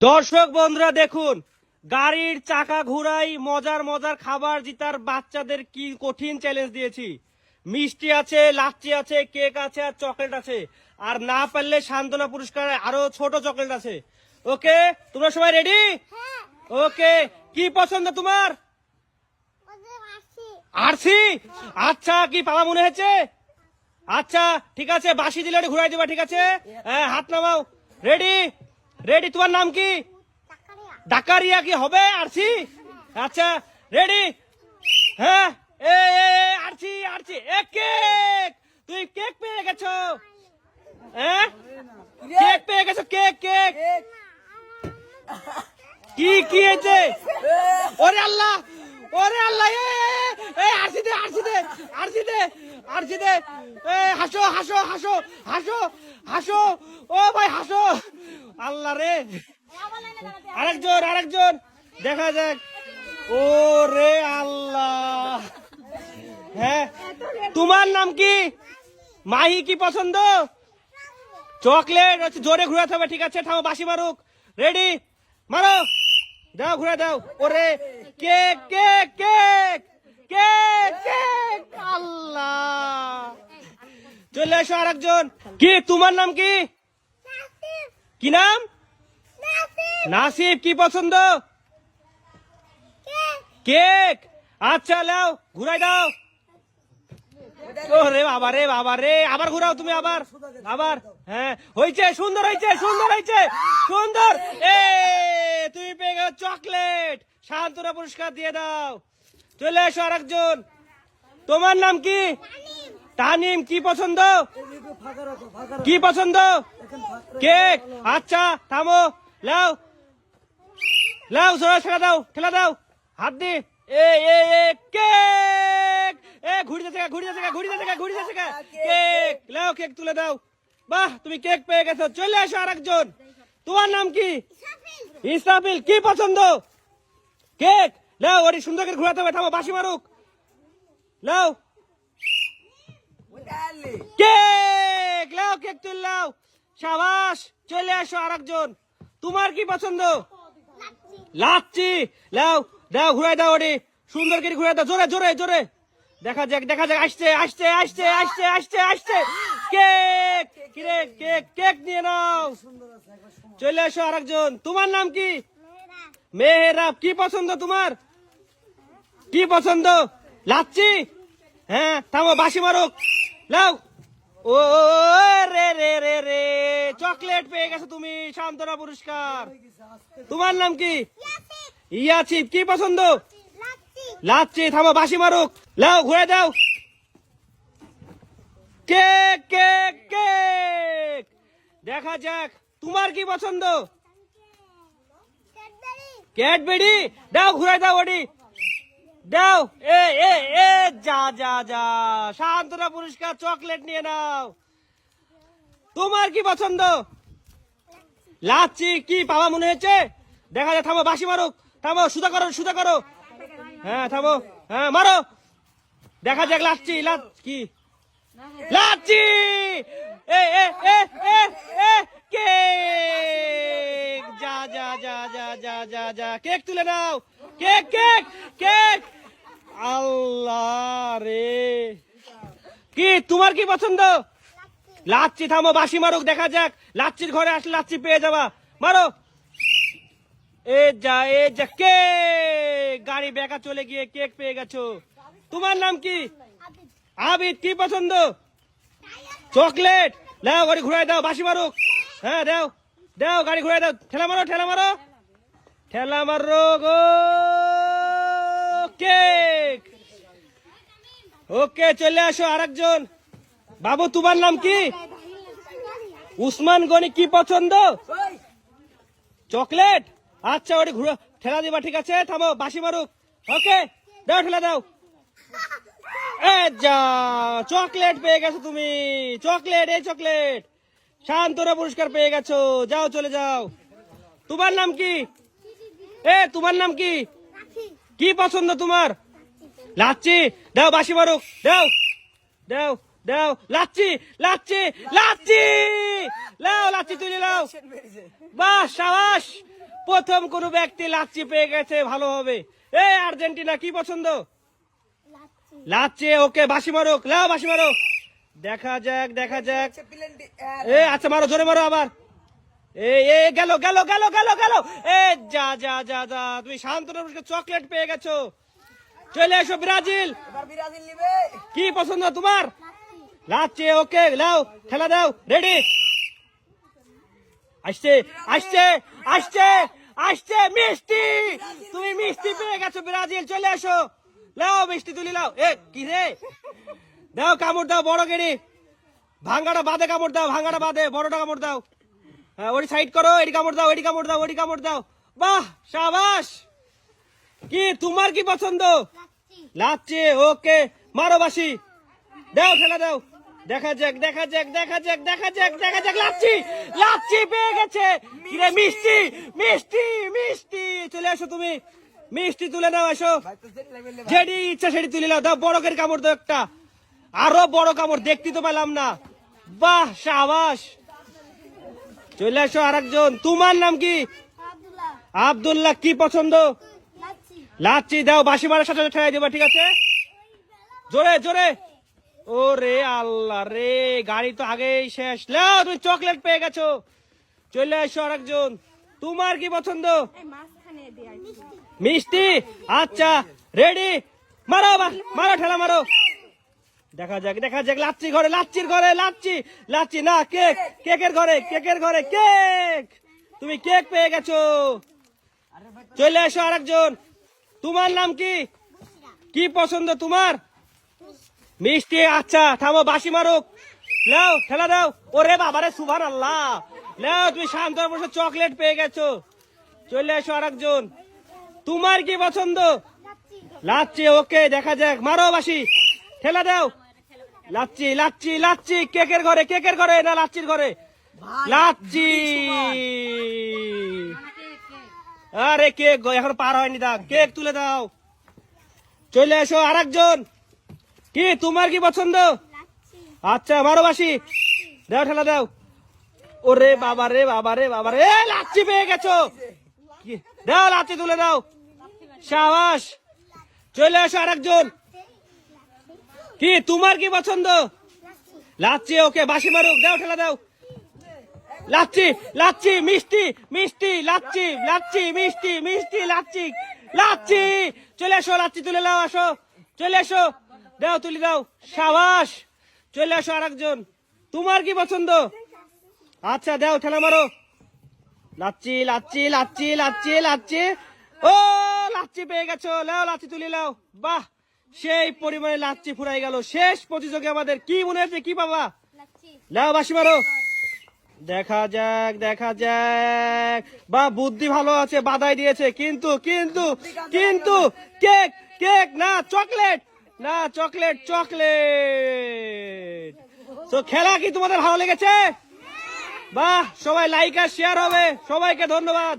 দর্শক বন্ধুরা দেখুন গাড়ির চাকা ঘুরাই মজার মজার খাবার জিতার বাচ্চাদের কি কঠিন চ্যালেঞ্জ দিয়েছি। মিষ্টি আছে লাচ্ছি আছে কেক আছে আর চকলেট আছে। আর না পারলে সান্ত্বনা পুরস্কার আরও ছোট চকলেট আছে। ওকে তোমরা সবাই রেডি ওকে কি পছন্দ তোমার? আরসি? আচ্ছা কি পাওয়া মনে হয়েছে? আচ্ছা ঠিক আছে বাসি দিলে ঘুরাই দিবা ঠিক আছে? হ্যাঁ হাত নামাও। রেডি রেডি তোমার নাম কি? ডাকারিয়া। কি হবে আরসি? আচ্ছা রেডি হ্যাঁ এ এ, আরছি আরসি আরসি এ কেক। তুই কেক পেয়ে গেছো। হ্যাঁ? কেক পেয়ে গেছো কেক কেক। কি কি হয়েছে? ওরে আল্লাহ ওরে আল্লাহ এ আরসি দে আরসি দে আরসি দে। আরসি দে হাসো হাসো হাসো হাসো হাসো, ও ভাই, হাসো। আল্লাহ রে। আরেকজন আরেকজন। দেখা যাক। ও রে আল্লাহ। হ্যাঁ তোমার নাম কি? মাহি কি পছন্দ? চকলেট জোরে ঘুরাতে হবে, ঠিক আছে? থামো বাসি মারুক। রেডি মারো। দাও ঘুরে দাও। ওরে, cake cake cake cake Allah চলে এসো আরেকজন। কি, তোমার নাম কি? কি নাম? নাসিব, কি পছন্দ? কেক। আচ্ছা লাও ঘুরাই দাও। ও রে বাবা রে বাবা রে। আবার ঘুরাও তুমি আবার। আবার হ্যাঁ। হয়েছে সুন্দর হয়েছে সুন্দর হয়েছে সুন্দর। এ, তুমি পেয়ে গেল চকলেট। শান্তনা পুরস্কার দিয়ে দাও। চলে এসো আরেকজন। তোমার নাম কি? তানিম, কি পছন্দ? কি পছন্দ? কেক। আচ্ছা থামো। লাও। লাও, জোড়া ঠেলা দাও ঠেলা দাও। হাত দি। এ এ এ, কেক। এ ঘুরি যাচ্ছে ঘুরি যাচ্ছে ঘুরি যাচ্ছে ঘুরি যাচ্ছে কেক। লাও, কেক তুলে দাও। বাহ, তুমি কেক পেয়ে গেছো। চলে আসো আরেকজন। তোমার নাম কি? ইসরাফিল কি পছন্দ? কেক। লাও, ওরি সুন্দর করে ঘুরাতে হবে, থামো বাসি মারুক। লাও। কেক, লাও কেক তুল লাও। সাবাস, চলে আসো আরেকজন। তোমার কি পছন্দ? লাচ্ছি। লাও, দাও ঘুরাই দাও ওটি সুন্দর করে ঘুরাই দাও। জোরে জোরে জোরে। দেখা যাক দেখা যাক। আসছে আসছে আসছে আসছে আসছে আসছে। কেক, কিরে, কেক কেক নিয়ে নাও। চলে এসো আরেকজন। তোমার নাম কি? মেহেরাব। কি পছন্দ তোমার? কি পছন্দ? লাচ্ছি? হ্যাঁ থামো বাসি মারুক। লাও। ও রে রে রে রে। চকলেট পেয়ে গেছো তুমি সান্তনা পুরস্কার। তোমার নাম কি? ইয়াছিপ কি পছন্দ? লাচ্ছি থামো বাসি মারুক। লাও ঘুরে দাও কেক কেক কেক। দেখা যাক তোমার কি পছন্দ? ক্যাডবেরি? দাও ঘুরাই দাও ওডি। দাও। এ এ এ, যা যা যা। পুরস্কার, চকলেট নিয়ে নাও। তোমার কি পছন্দ? লাচ্ছি কি পাওয়া মনে দেখা যায় থামো বাসি থামো সুদা করো সুদা করো। হ্যাঁ থামো হ্যাঁ মারো। দেখা যাক, লাচ্ছি লাচ কি? লাচ্ছি! এ এ এ এ এ, কেক! যা যা যা যা যা যা যা, কেক তুলে নাও। Cake cake cake. আল্লাহ রে। কি, তোমার কি পছন্দ? লাচ্ছি থামো বাসি মারুক, দেখা যাক। লাচ্ছির ঘরে আসলে লাচ্ছি পেয়ে যাবা। মারো। এ যা এ যা, কেক। গাড়ি বেকা চলে গিয়ে কেক পেয়ে গেছো। তোমার নাম কি? আবিদ, কি পছন্দ? চকলেট। দাও, গাড়ি ঘুরাই দাও বাসি মারুক। হ্যাঁ দাও। দাও, গাড়ি ঘুরাই দাও। ঠেলা মারো ঠেলা মারো। ঠেলা মারো গো। কেক ওকে, চলে আসো আরেকজন। বাবু, তোমার নাম কি? উসমান গনি কি পছন্দ? চকলেট? আচ্ছা ওটি ঘুরে। ঠেলা দিবা, ঠিক আছে? থামো বাসি মারুক। ওকে, দাও, ঠেলা দাও। যা, চকলেট পেয়ে গেছো তুমি। চকলেট, এই চকলেট। শান্তরা পুরস্কার পেয়ে গেছো। যাও, চলে যাও। তোমার নাম কি? এ তোমার নাম কি? কি পছন্দ তোমার? লাচ্ছি। দাও বাসি মারুক দাও। দাও দাও। লাচ্ছি লাচ্ছি লাচ্ছি! লাও লাচ্ছি তুলে লাও। বাস সাবাস! প্রথম কোন ব্যক্তি লাচ্ছি পেয়ে গেছে ভালো হবে। এ আর্জেন্টিনা কি পছন্দ? লাচ্ছি ওকে বাসি মারুক। লাও বাসি মারুক। দেখা যাক দেখা যাক। এ আচ্ছা মারো জোরে মারো আবার। এ এ গেল গেল গেল গেল গেল। এ যা যা যা যা তুমি শান্তনু চকলেট পেয়ে গেছো। চলে এসো ব্রাজিল। নিবে। কি পছন্দ তোমার? লাচ্ছি ওকে লাও খেলা দাও রেডি। আসছে আসছে আসছে আসছে মিষ্টি। তুমি মিষ্টি পেয়ে গেছো ব্রাজিল চলে আসো লাও মিষ্টি তুলি লাও এ কি রে? দাও কামড় দাও বড় গেড়ি ভাঙ্গাটা বাদে কামড় দাও ভাঙ্গাটা বাদে বড়টা কামড় দাও। হ্যাঁ ওটি সাইড করো, এটি কামড় দাও, এটি কামড় দাও, ওটি কামড় দাও। বাহ, সাবাস! কি, তোমার কি পছন্দ? লাচ্ছি। ওকে। মারো দাও খেলা দাও। দেখা যাক দেখা যাক দেখা যাক দেখা যাক দেখা যাক, লাচ্ছি! লাচ্ছি পেয়ে গেছে। কিরে মিষ্টি মিষ্টি মিষ্টি! চলে আসো তুমি। মিষ্টি তুলে নাও আসো যেটি ইচ্ছা সেটি তুলে নাও। দাও, বড় করে কামড় দাও একটা। আরও বড় কামড়, দেখতে তো পেলাম না। বাহ, সাবাস! চলে আসো আরেকজন। তোমার নাম কি? আব্দুল্লাহ। আব্দুল্লাহ কি পছন্দ? লাচ্ছি। লাচ্ছি দাও বাসি মারার সাথে ঠেলাই দেবা ঠিক আছে? জোরে জোরে। ও রে আল্লাহ রে গাড়ি তো আগেই শেষ। লাও তুমি চকলেট পেয়ে গেছো। চলে এসো আরেকজন। তোমার কি পছন্দ? মিষ্টি। আচ্ছা রেডি। মারো মারো ঠেলা মারো। দেখা যাক দেখা যাক লাচ্ছি ঘরে লাচ্ছির ঘরে লাচ্ছি লাচ্ছি না কেক কেকের ঘরে কেকের ঘরে কেক। তুমি কেক পেয়ে গেছো। চলে এসো আরেকজন। তোমার নাম কি? কি পছন্দ তোমার? মিষ্টি আচ্ছা থামো বাসি মারুক। নাও ঠেলা দাও। ওরে বাবারে সুভান আল্লাহ নাও তুমি শান্ত বসে চকলেট পেয়ে গেছো। চলে এসো আরেকজন। তোমার কি পছন্দ? লাচ্ছি। ওকে দেখা যাক। মারো বাসি ঠেলা দাও। লাচ্ছি লাচ্ছি লাচ্ছি কেকের ঘরে কেকের ঘরে না লাচ্ছির ঘরে? লাচ্ছি। আরে কেক এখন পার হয়নি দা কেক তুলে দাও। চলে এসো আরেকজন। কি তোমার কি পছন্দ? আচ্ছা মারো বাসি দাও ঠেলা দাও। ওরে বাবা রে বাবা রে বাবা রে। লাচ্ছি পেয়ে গেছো। দাও লাচ্ছি তুলে দাও। সাবাস। চলে এসো আরেকজন। কি, তোমার কি পছন্দ? লাচ্ছি, ওকে বাসি মারুক, দাও ঠেলা দাও। লাচ্ছি লাচ্ছি, মিষ্টি মিষ্টি, লাচ্ছি লাচ্ছি, মিষ্টি মিষ্টি, লাচ্ছি লাচ্ছি। চলে এসো, লাচ্ছি তুলে নাও, আসো। চলে এসো, দাও, তুলি দাও। সাবাস! চলে এসো আরেকজন। তোমার কি পছন্দ? আচ্ছা দাও, ঠেলা মারো। লাচ্ছি লাচ্ছি লাচ্ছি লাচ্ছি লাচ্ছি। ও, লাচ্ছি পেয়ে গেছো। লাও লাচ্ছি তুলি লাও বাহ! সেই পরিমাণে লাচ্ছি ফুরাই গেল। শেষ প্রতিযোগী আমাদের কি মনে হচ্ছে কি বাবা? লাও বাসি মারো। দেখা যাক দেখা যাক। বা বুদ্ধি ভালো আছে বাধাই দিয়েছে। কিন্তু কিন্তু কিন্তু কেক কেক না চকলেট। না চকলেট চকলেট। তো খেলা কি তোমাদের ভালো লেগেছে? বাহ সবাই লাইক আর শেয়ার হবে। সবাইকে ধন্যবাদ।